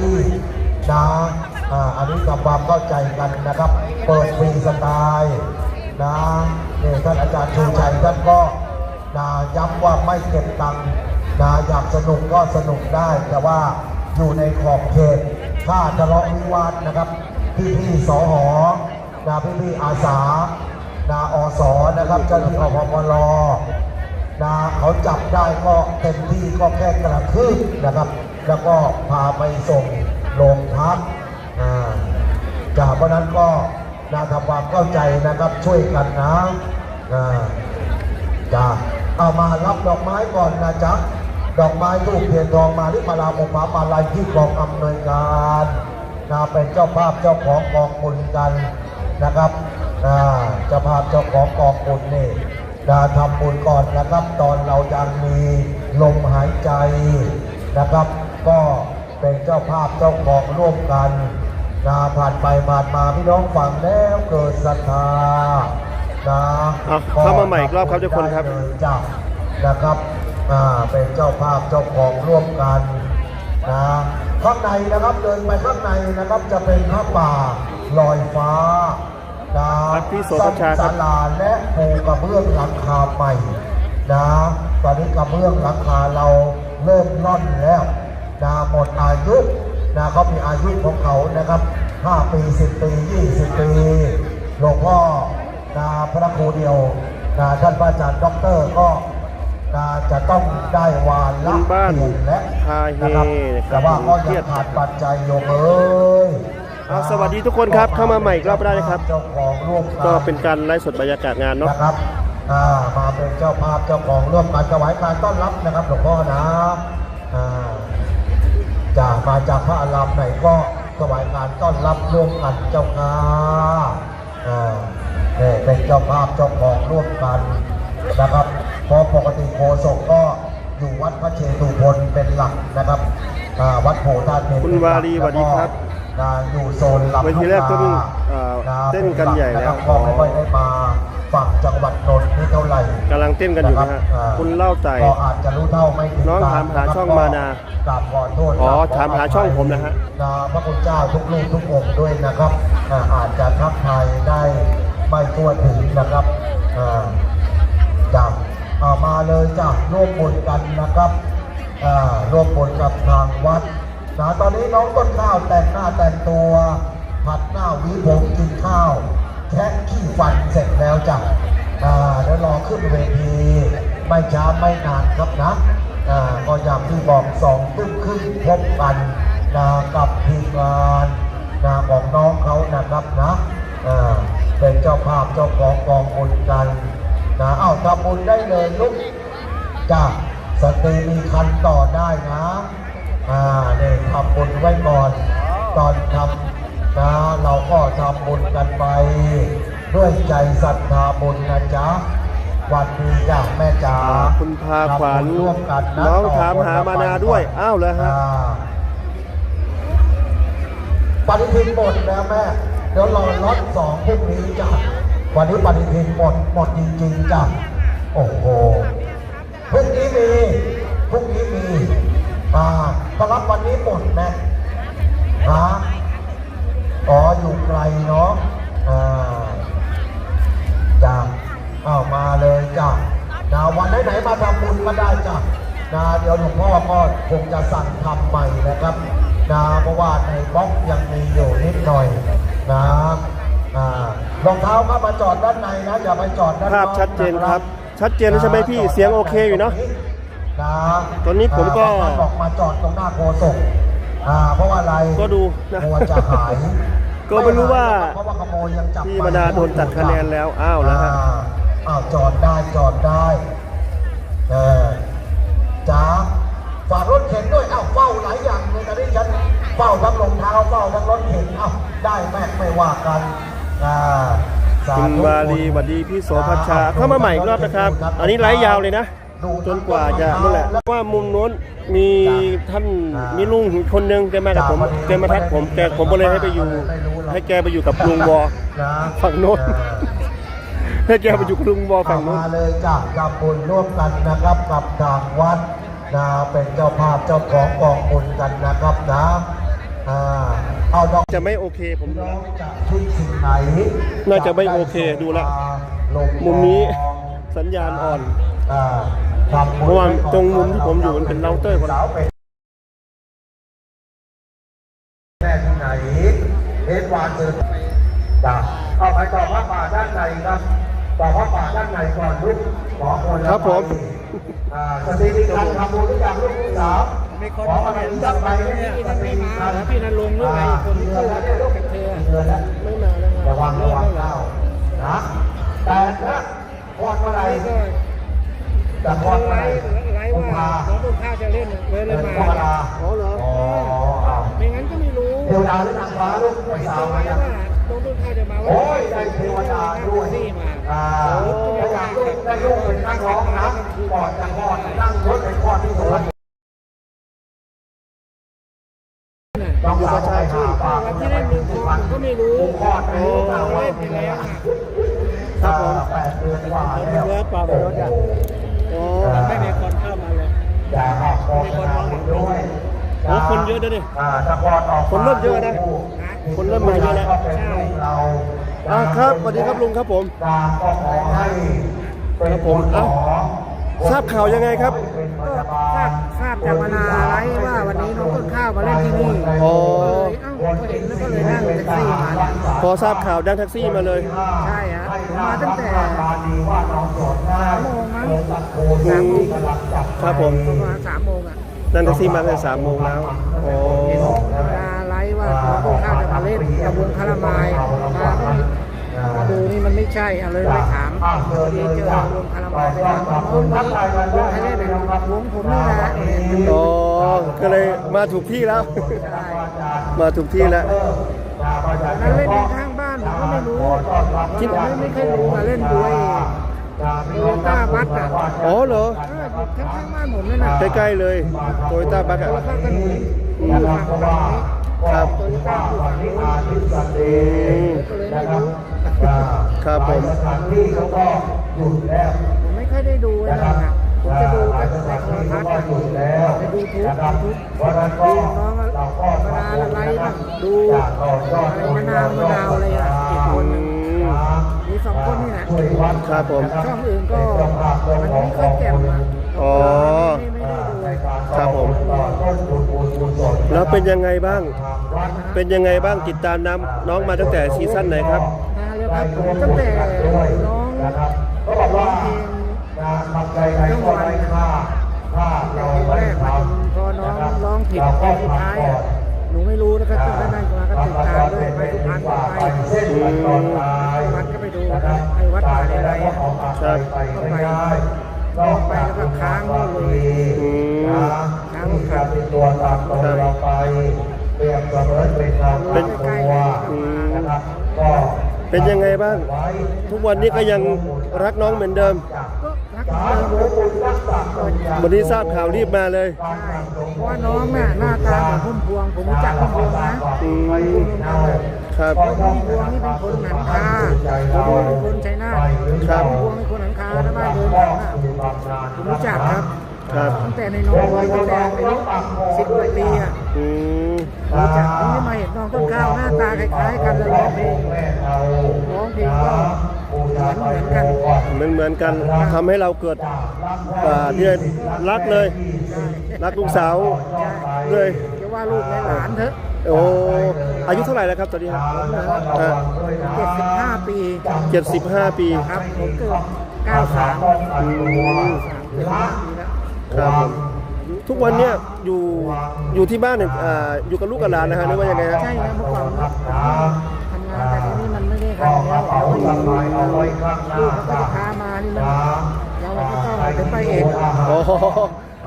ที่นะอ่าอันนี้กับความเข้าใจกันนะครับ เปิดฟรีสไตล์นะนี่ท่านอาจารย์ชูชัยท่านก็นะย้ำว่าไม่เก็บตังค์นะอยากสนุกก็สนุกได้ แต่ว่าอยู่ในขอบเขตถ้าทะเลาะวิวาทนะครับ พี่พี่สหนะพี่พี่อาสานะอสนะครับเจ้าหน้าที่อพปรนะเขาจับได้ก็เต็มที่ก็แค่กระคืบนะครับ แล้วก็พาไปส่งโรงพักจากเพราะนั้นก็นะทำความเข้าใจนะครับช่วยกันนะอ่าจ้าเอามารับดอกไม้ก่อนนะจ๊ะดอกไม้ทูกเทียนทองมาที่มาลาโมมาปาลัยที่กองอำนวยการนะเป็นเจ้าภาพเจ้าของกองบุญกันนะครับอ่าเจ้าภาพเจ้าของกองบุญนี่ดาทำบุญก่อนนะครับตอนเรายังมีลมหายใจนะครับ ก็เป็นเจ้าภาพเจ้าของร่วมกันนาผ่านไปผ่านมาพี่น้องฟังแล้วเกิดศรัทธานะเอาเข้ามาใหม่อีกรอบครับทุกคนครับได้เลยจ้ะนะครับอ่าเป็นเจ้าภาพเจ้าของร่วมกันนะข้างในนะครับเดินไปข้างในนะครับจะเป็นพระป่าลอยฟ้านะครับพี่โสภชาครับศาลาและปูกระเบื้องหลังคาใหม่นะตอนนี้กระเบื้องหลังคาเราเริ่มล่อนแล้ว นะหมดอายุนะเขามีอายุของเขานะครับ 5 ปี 10 ปี 20 ปี หลวงพ่อนะพระครูเดียวนะท่านพระอาจารย์ด็อกเตอร์ก็นะจะต้องได้วานละบ้านเปลี่ยนและพาเฮนะครับนะครับแต่ว่าก็เครียัยงดขาดปัจจัยโยมเอ้ยเอาสวัสดีทุกคนครับเข้ามาใหม่อีกรอบได้เลยครับเจ้าของร่วมนก็เป็นการไลฟ์สดบรรยากาศงานเนาะนะครับอ่ามาเป็นเจ้าภาพเจ้าของร่วมกันถวายการต้อนรับนะครับหลวงพ่อนะอ่า จากมาจากพระอารามไหนก็ถวายการต้อนรับร่วมกันเจ้าค่ะอ่าเนี่ยเป็นเจ้าภาพเจ้าของร่วมกันนะครับเพราะปกติโคศกก็อยู่วัดพระเชตุพนเป็นหลักนะครับอ่าวัดโพธาตุเมรุคุณวารีสวัสดีครับแล้วก็อ่าอยู่โซนลำเวทีแรกก็เพิ่งเอ่อเต้นกันใหญ่แล้วก็ไม่ค่อยได้มา ฝั่งจังหวัดนนท์นี่เท่าไหร่กำลังเต้นกันอยู่นะฮะรับคุณเล่าใจก็อาจจะรู้เท่าไม่ถึงน้องกรถามหาช่องมานากราบขอโทษอ๋อกรบขถามหาช่องผมนะฮะนะพระคุณเจ้าทุกลูกทุกองค์ด้วยนะครับอ่าอาจจะทักทายได้ไม่ทั่วถึงนะครับอ่าจ้ะเอามาเลยจ้ะร่วมบุญกันนะครับอ่าร่วมบุญกับทางวัดนะตอนนี้น้องต้นข้าวแต่งหน้าแต่งตัวผัดหน้าหวีผมกินข้าว แคะขี้ฟันเสร็จแล้วจ้ะเดี๋ยวรอขึ้นเวที ไม่ช้าไม่นานครับนะอ่าก็อย่างที่บอกสองทุ่มครึ่งพบกันนะกับทีมงานนะของน้องเขานะครับนะเป็นเจ้าภาพเจ้าของกองบุญกันนะเอ้าทำบุญได้เลยลูกจ้ะสตรีมีคันต่อได้นะอ่าเนี่ยทำบุญไว้ก่อน ตอนทำนะเราก็ทำบุญกันไป ด้วยใจศรัทธาบุญนะจ๊ะวันดีจ้ะแม่จ๋าอ่าคุณพาขวัญทำบุญร่วมกันนะน้องต่ถามหามานาด้วย อ้าวเหรอฮะอ่าปฏิทินหมดแล้วแม่ เดี๋ยวรอล็อตสองพรุ่งนี้จ้ะวันนี้ปฏิทินหมดหมดจริงๆจ้ะโอ้โหพรุ่งนี้มีพรุ่งนี้มีอ่าตรับวันนี้หมดนะฮะอ๋ออยู่ไกลเนาะอ่า วันไหนๆมาทำบุญก็ได้จ้ะนะเดี๋ยวหลวงพ่อก็คงจะสั่งทำใหม่นะครับนะเพราะว่าในบล็อกยังมีอยู่นิดหน่อยนะอ่ารองเท้าก็มาจอดด้านในนะอย่าไปจอดด้านนภาอพกชัดเจนครับะชัดเจนแล้วใช่ไหมพี่เสียงโอเคอยู่เนาะนะตอนนี้ผมก็อ่าบางท่านบอกมาจอดตรงหน้าโคศกอ่าเพราะว่าอะไรก็ดูนะกลัวจะหายก็ไม่รู้ว่าเพราะว่าขโมยยังจับพี่มานาโดนตัดคะแนนแล้วอ้าวแล้วฮะอ่าอ้าวจอดได้จอดได้เออ จ้าฝากรถเข็นด้วยอ้าวเฝ้าหลายอย่างเลยตอนนี้ฉันเฝ้าทั้งรองเท้าเฝ้าทั้งรถเข็นอ้าวได้แม่ไม่ว่ากันอ่าสธุคุณวารีสวัสดีพี่โสภัชชาเข้ามาใหม่อีกรอบนะครับ อันนี้ไลฟ์ยาวเลยนะ จนกว่าจะนั่นแหละเพราะว่ามุมโน้นมีท่านมีลุงคนหนึงแกมากับผมแกมาทักผมแกผมก็เลยให้ไปอยู่ ให้แกไปอยู่กับลุงวอนะฝั่งโน้น ให้แกไปอยู่กับลุงวอฝั่งโน้นมาเลยจ้ะกับบุญร่วมกันนะครับกับทางวัดนะเป็นเจ้าภาพเจ้าของกองบุญกันนะครับนะอ่าเอาดอกจะไม่โอเคผมน้องจะคิดสิ่งไหนน่าจะไม่โอเคดูละมุมนี้สัญญาณอ่อนอ่าทำบุญเพราะว่าตรงมุมที่ผมอยู่มันเป็นเราเตอร์คนละสาวเป็นแม่ที่ไหนเอ็ดวานเจอจ้ะเอาไปต่อพระป่าด้านในครับ ต่อพระป่าด้านในก่อนลูกขอคนละครับผมไปอ่าสถิติการทำบุญทุกอย่างลูกผู้สาวมีคนขออะไรจัดไปพี่นั่นไม่มาเหรอพี่นันลงหรือไงคนที่ชื่อกับเธอเดือนแล้วไม่มาแล้วระวังระวังเก้านะแต่นะพอดเมื่อไหร่ก็จะพอดเมื่อไลไหร่ฟ์ไลฟ์ว่าน้องต้นข้าวจะเล่นเลยเลยเดือนมากรกฎาอ๋อเหรออ๋ออ้าวไม่งั้นก็ไม่รู้เทวดาหรือนางฟ้าลูกผู้ไม่สาทวราบมาว่ายังน้องต้นข้าวจะมาโอ้ยได้เทวดาด้วย นี่มาอ่าพยายามลูกได้ลูกเป็นนักร้องนะก่อนจะคลอดนั่งรถไปคลอดที่สวนน้องสาวไปหาปากวันที่เล่นมือผมก็ไม่รู้คลอดไปลูกสาวว่าเล่นเป็ไปนไงแล้วครับผมแปดเดือนกว่าแล้วเลือปลาไปรถอะอ๋อไม่มีคนเข้ามาเลยอย่าออกโฆษณาด้วยโอ้คนเยอะนะนี่อ่าถ้าคลอดออกคนเริ่มเยอะนะคนเริ่มมาเยอะแล้ว ก็เป็นลูกเราอ่าครับสวัสดีครับลุงครับผมตามก็ขอให้เป็นครับผมณหอทราบข่าวยังไงครับเป็นพก็ยาบาทราลบทราบจากมานาไลฟ์ว่าวันนี้น้องต้นข้าวมาเล่นที่นี่อ๋อก็เลยเอ้าก็เห็นแล้วก็เลยนั่งแท็กซี่มาเนี่ยพอทราบข่าวดังแท็กซี่มาเลย ใช่ฮะผมมาตั้งแต่ดีว่าน้องโสดง่ายสามโมงมั้งสามโมงกำลังจับครับผม ประมาณสามโมงอะ นั่งแท็กซี่มาตั้งแต่สามโมงแล้วอ๋อ มาไลฟ์ว่าน้องต้นข้าจะมาเล่นกับวงคารามายมามาดูนี่มันไม่ใช่เอาเลยไปถามพอดีเจอวงคารามายไปถามว่าน้องนี้วงใครเล่นเนี่ยวงผมนี่แหละอ๋อก็เลยมาถูกที่แล้ว มาถูกที่แล้วนั้นเล่นที่ข้างบ้านผมก็ไม่รู้คิดไม่ไม่เคยรู้มาเล่นด้วยโตโยต้าบัสอะอ๋อเหรอข้างๆบ้านผมนี่นะใกล้ๆเลยโตโยต้าบักอะตัวข้างถนนผมอยู่ห่างกันนี้ ครับโตโยต้าอยู่ฝั่งนู้นอืมก็เลยไม่รู้ครับผมสถานที่เขาก็หยุดแล้วผมไม่ค่อยได้ดูไอ้นั่นนะผมจะดูแต่ในโทรทัศน์ก็อะหยุดแล้วไปดูทุกนะครับทุกเพราะฉะนั้นก็ดูน้องเราก็ธรรมดาอะไรบ้างดูอะไรมะนาวมะนาวอะไรอะอีกคนหนึงมีสองคนนี่แหละช่วยวัดครับผมช่องอื่นก็มันไม่ค่อยแจ่มอะอ๋อไม่ไม่ได้ดูครับผม แล้วเป็นยังไงบ้าง เป็นยังไงบ้างติดตามน้ำน้องมาตั้งแต่ซีซั่นไหนครับนะเรียครับตั้งแต่น้องก็บอกว่าเพลงจใครก็ไม่ฆ่าฆ่าแต่เราเพลงไม่แรกมาพอน้องร้องผิดเพลงสุดท้ายหนูไม่รู้แล้วก็จนได้นั่นมาก็ติดตามด้วยไปสุพรรณก็ไปเส้นมันตอนตายวัดก็ไปดูไอ้วัดป่าเลไลอะครับไปไม่ได้ลงไปแล้วก็ค้างเลยค้างขาดเป็นตัวตามตัวเราไป เปรียบเสมือนเป็นเราเป็นตัวนะครับก็เป็นยังไงบ้างไว้ทุกวันนี้ก็ยังรักน้องเหมือนเดิมก็รักเหมือนเดิม วันนี้ทราบข่าวรีบมาเลยใช่เพราะว่าน้องน่ะหน้าตาเหมือนพุ่มพวง ผมรู้จักพุ่มพวงนะอืมครับพุ่มพวงนี่เป็นคนหนันคาผมเป็นคนชัยนาทครับพุ่มพวงเป็นคนหนันคาถ้าบ้านเดินหลังอะผมรู้จักครับครับตั้งแต่ในน้องวัยตั้งแต่อายุสิบกว่าปีอะอืม รู้จักผมนี่มาเห็นน้องต้นข้าวหน้าตาคล้ายๆกันแล้วร้องเพลงร้องเพลงก็เหมือนเหมือนกันเหมือนเหมือนกันทำให้เราเกิดอ่าที่รักเลย รักลูกสาวเลยจะว่าลูกและหลานเถอะโอ้อายุเท่าไหร่แล้วครับตอนนี้ครับเจ็ดสิบห้าปีเจ็ดสิบห้าปีครับผมเกิดเก้าสามอืมสามเจ็ดห้าปีแล้วครับผม ทุกวันเนี้ยอยู่อยู่ที่บ้านเนี่ยอ่าอยู่กับลูกกับหลานนะฮะหรือว่ายังไงฮะใช่ครับเมื่อก่อนทำงานแต่ทีนี้มันไม่ได้ทำแล้วเราก็อยู่ลูกเขาก็จะพามานี่มันเราก็ต้องเดินไปเองโอ้โห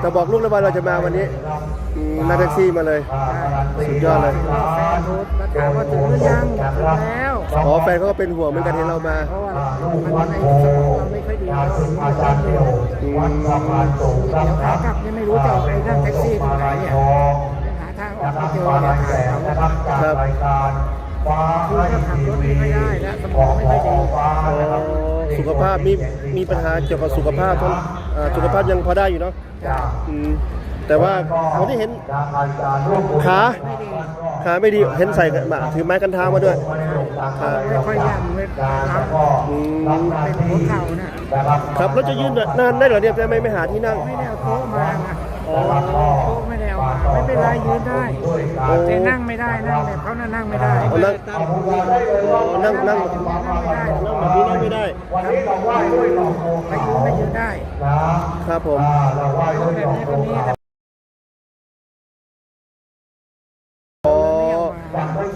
แต่บอกลูกแล้วว่าเราจะมาวันนี้อืมนั่งแท็กซี่มาเลย สุดยอดเลยแฟนโทรมาถามว่าถึงหรือยังถึงแล้วอ๋อแฟนเขาก็เป็นห่วงเหมือนกันเห็นเรามาเพราะว่ามันในสมองเราไม่ค่อยดีเราไม่ค่อยดีเลยวัดสะพานสูงเดี๋ยวขากลับเนี่ยไม่รู้จะเอาไปนั่งแท็กซี่ตรงไหนเนี่ยหาทางออกไม่เจอเนี่ยหาเขานะครับจากรายการฟ้าคือให้ก็ขับทีรถวีไม่ได้แล้วสมองไม่ค่อยดีฟ้าอ๋อนะครับสุขภาพมีมีปัญหาเกี่ยวกับสุขภาพทั้ง อ่าสุขภาพยังพอได้อยู่เนาะจากอืมแต่ว่าคนที่เห็นขาขาไม่ดีเห็นใส่กันมาถือไม้กันเท้ามาด้วยขาไม่ค่อยย่ำไม่รับอืมเป็นหัวเข่าน่ะครับแล้วจะยืนนานได้เหรอเนี่ยทำไมไม่หาที่นั่งไม่ได้เอาโต๊ะมานะโต๊ะ ไม่ได้เอามาไม่เป็นไรยืนได้แต่นั่งไม่ได้นั่งแบบเขาน่ะนั่งไม่ได้เอานั่งอ๋อนั่งนั่งนั่งแบบนี้นั่งไม่ได้ไปยืนไปยืนได้ ครับผมแบบนี้ก็มี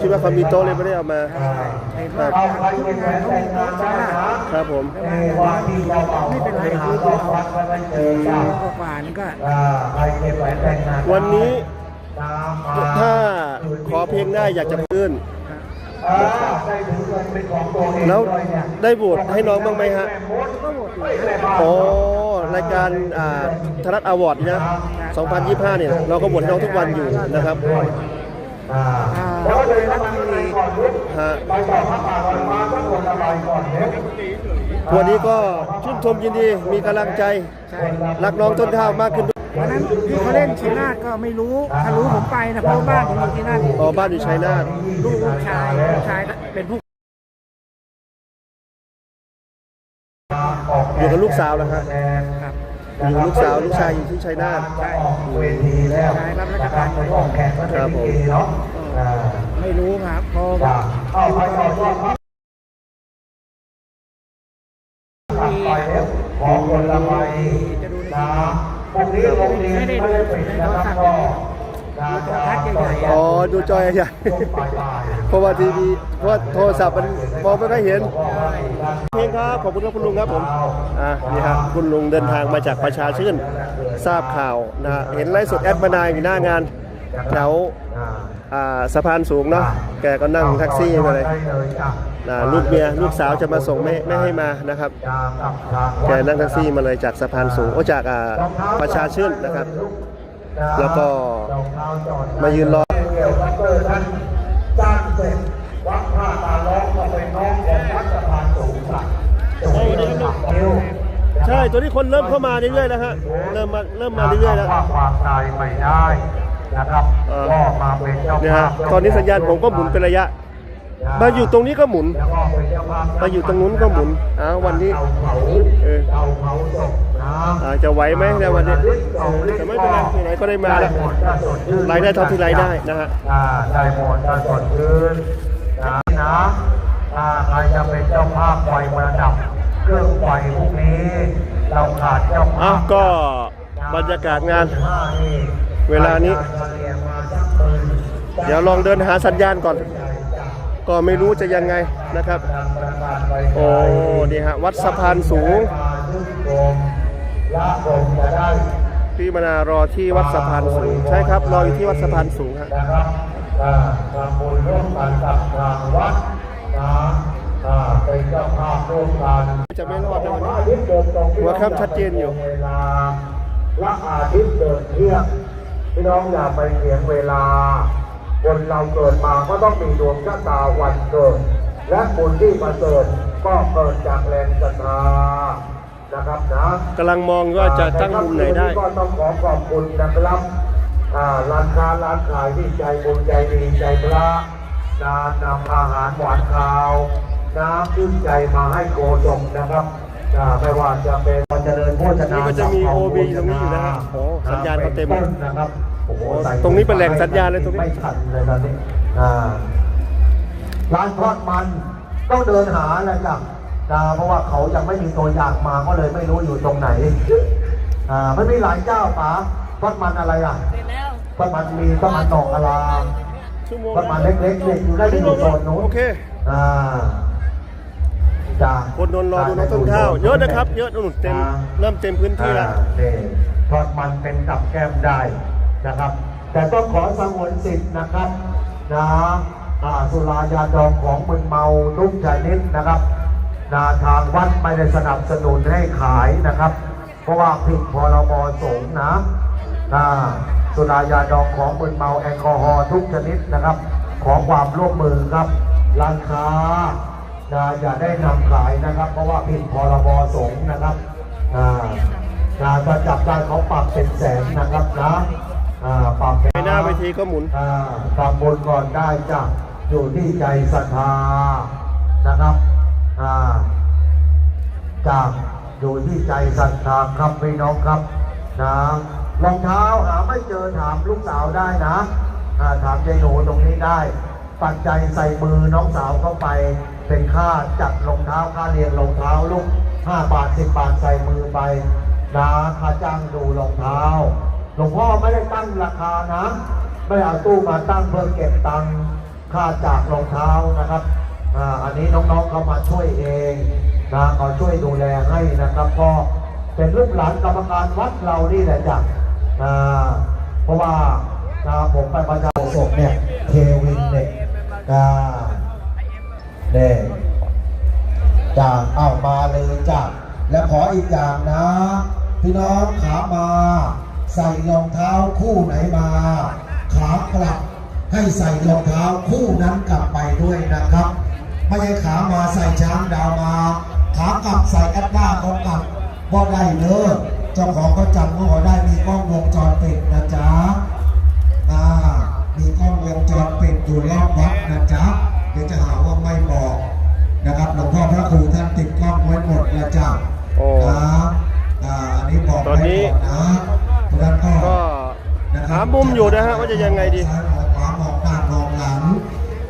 คิดว่าเขามีโต๊ะเลยไม่ได้เอามาเห็นว่าทุกงานเขามีโต๊ะใช่ไหมล่ะครับผมไม่เป็นไรคือเราเอากว่านี่ก็วันนี้ถ้าขอเพลงได้อยากจะพื้นแล้วได้โหวตให้น้องบ้างไหมฮะโอยู่นะอ๋อรายการอ่าธนัทอวอร์ดนะ 2025 เนี่ย เราก็โหวตให้น้องทุกวันอยู่นะครับ อ่าไทยรัฐทีวีฮะวันนี้ก็ชื่นชมยินดีมีกำลังใจใช่รักน้องต้นข้าวมากขึ้นด้วยวันนั้นที่เขาเล่นชัยนาทก็ไม่รู้ถ้ารู้ผมไปนะเพราะว่าบ้านผมอยู่ที่นั่นอ๋อบ้านอยู่ชัยนาทลูกลูกชายลูกชายก็เป็นผู้อยู่กับลูกสาวแล้วฮะครับอยู่กับ ลูกสาวลูกชายอยู่ที่ชัยนาทใช่ชายรับราชการอยู่ครับผมไม่รู้ครับพอเอาไปก่อนว่ามีขอคนละใบจะดูในนะพรุ่งนี้โรงเรียนไม่ได้ปิดนะครับก็ดู โทรทัศน์ใหญ่ๆอ๋อะอดูจอยใหญ่เพราะว่าทีวีเพราะว่าโทรศัพท์มันมองไม่ค่อยเห็นเพลงครับขอบคุณครับคุณลุงครับผมอะนี่ฮะคุณลุงเดินทางมาจากประชาชื่นทราบข่าวนะฮะเห็นไลฟ์สดแอดมานายอยู่หน้างานแถวอ่าสะพานสูงเนาะแกก็นั่งแท็กซี่มาเลยนะลูกเมียลูกสาวจะมาส่งไม่ไม่ให้มานะครับ แกนั่งแท็กซี่มาเลยจากสะพานสูงโอ้จากอ่าประชาชื่นนะครับ แล้วก็มายืนรอเกี่ยวกับเตอร์ท่านจ้างเสร็จวัดท่าตาล้อมก็เป็นน้องของวัดสะพานสูงค่ะสูงที่หนักนิ้วใช่ตัวนี้คนเริ่มเข้ามาเรื่อยๆแล้วฮะเริ่มมาเริ่มมาเรื่อยๆแล้วว่าความตายไม่ได้นะครับเออก็มาเป็นเจ้าเนี่ยภาฮะพตอนนี้สัญญาณผมก็หมุนเป็นระยะมาอยู่ตรงนี้ก็หมุนแล้วก็เป็นเจ้าภาพมาอยู่ตรงนู้นก็หมุนอ้าววันนี้เตาเผาเออ เตาเผาศพนะอ่าจะไหวไหมในวันนี้เออแต่ไม่เป็นไรไหนๆก็ได้มาแล้วหมดถ้าสดชื่นรายได้เท่าที่รายได้นะฮะอ่าได้หมดถ้าสดชื่นนะนะถ้าใครจะเป็นเจ้าภาพไฟประดับเครื่องไฟพวกนี้ เราขาดเจ้าภาอ้าวพก็บรรยากาศงาน เวลานี้ เดี๋ยวลองเดินหาสัญญาณก่อน ก็ไม่รู้จะยังไงนะครับ โอ้นี่ฮะวัดสะพานสูงละผมจะได้ พี่มานารอที่วัดสะพานสูง ใช่ครับ รออยู่ที่วัดสะพานสูงฮะนะครับอ่าทำบุญร่วมกันกับทางวัดนะอ่าเป็นเจ้าภาพร่วมกันจะไม่รอดนะวันนี้อาทิตย์เดินตรงหัวค่ำชัดเจนอยู่เวลาละอาทิตย์เดินเที่ยงพี่น้องอย่าไปเสียงเวลาคนเราเกิดมาก็ต้องมีดวงชะตาวันเกิด และบุญที่ประเสริฐก็เกิดจากแรงศรัทธา นะครับนะกำลังมองว่าจะตั้งมุมไหนได้ ก็ต้องขอขอบคุณนะครับอ่าร้านค้าร้านขายที่ใจบุญใจดีใจพระนานำอาหารหวานคาว น้ำชื่นใจมาให้โกศกนะครับอ่าไม่ว่าจะเป็นเจริญโภชนานี่ก็จะมี OB ตรงนี้อยู่นะฮะโอ้สัญญาณเขาเต็มป็นต้นนะครับโอ้โหใส่ตรงนี้เป็นแหล่งสัญญาณเลยตรงนี้ไม่ทันเลยตอนนี้อ่าร้านทอดมันต้องเดินหาแหละจ้ะ นะเพราะว่าเขายังไม่มีตัวอย่างมาก็เลยไม่รู้อยู่ตรงไหน อ่าไม่มีหลายเจ้าป๋าทอดมันอะไรอะทอดมันมีทอดมันหนอกอารามชั่วโมงทอดมันเล็กๆเนี่ยอยู่ได้อยู่โซนนู้นโอเคอ่าจ้าคนนนรอดูน้องต้นข้าวเยอะนะครับ เยอะนู่นเต็มเริ่มเต็มพื้นที่แล้วอ่านี่ทอดมันเป็นกับแก้มได้นะครับ แต่ต้องขอสงวนสิทธิ์นะครับนะอ่าสุรายาดองของมึนเมาทุกชนิดนะครับ นาทางวัดไม่ได้สนับสนุนให้ขายนะครับ เพราะว่าผิดพรบสงฆ์นะอ่าสุรายาดองของมึนเมาแอลกอฮอล์ทุกชนิดนะครับ ขอความร่วมมือครับร้านค้านะอย่าได้นำขายนะครับ เพราะว่าผิดพรบสงฆ์นะครับอ่านะถ้าจับได้เขาปรับเป็นแสนนะครับนะอ่าปรับเป็นไปหน้าเวทีก็หมุนอ่าทำบุญก่อนได้จ้ะอยู่ที่ใจศรัทธานะครับอ่า จากอยู่ที่ใจศรัทธาครับพี่น้องครับนะรองเท้าหาไม่เจอถามลูกสาวได้นะาถามยายหนูตรงนี้ได้ปัจจัยใส่มือน้องสาวเข้าไป เป็นค่าจัดรองเท้าค่าเรียนรองเท้าลูก5บาท10บาทใส่มือไปนะค่าจ้างดูรองเท้าหลวงพ่อไม่ได้ตั้งราคานะ ไม่เอาตู้มาตั้งเพื่อเก็บตังค่าจากรองเท้านะครับ อ่าอันนี้น้องๆเขามาช่วยเองนะเขาช่วยดูแลให้นะครับก็เป็นลูกหลานกรรมการวัดเรานี่แหละจ้ะอ่าเพราะว่านะผมไปประชาศกเนี่ยเควินเนี่ยอ่าเนี่ยจ้าเอามาเลยจ้าและขออีกอย่างนะ พี่น้องขามา ใส่รองเท้าคู่ไหนมาขากลับให้ใส่รองเท้าคู่นั้นกลับไปด้วยนะครับ ไม่ใช่ขามาใส่ช้างดาวมา ขากลับใส่แอดด้าเขากลับบ่ได้เนอะเจ้าของเขาจำเขาได้มีกล้องวงจรปิดนะจ๊ะอ่ามีกล้องวงจรปิดอยู่รอบวัดนะจ๊ะเดี๋ยวจะหาว่าไม่บอกนะครับหลวงพ่อพระครูท่านติดกล้องไว้หมดนะจ๊ะโอ้ครับอ่าอันนี้บอกตอนนี้ไว้ก่อนนะเพราะฉะนั้นก็ก็นะครับหามุมอยู่นะฮะว่าจะยังไงดีซ้ายมองขวามองหน้ามองหลัง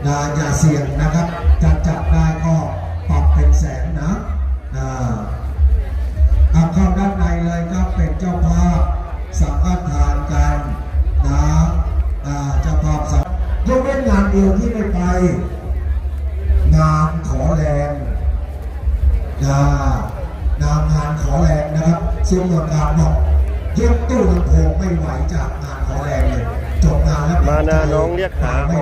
นะอย่าเสี่ยงนะครับจะจับได้ก็ปรับเป็นแสนนะอ่าเอาเข้าด้านในเลยครับเป็นเจ้าภาพสังฆทานกันนะอ่าเจ้าภาพสังยกเว้นงานเดียวที่ไม่ไป งานขอแรงนะนางงานขอแรงนะครับซึ่งเมืองการบอกยกตู้ลำโพงไม่ไหวจากงานขอแรงเลยจบงานแล้วมานาน้องเรียกหาไม่ได้อ๋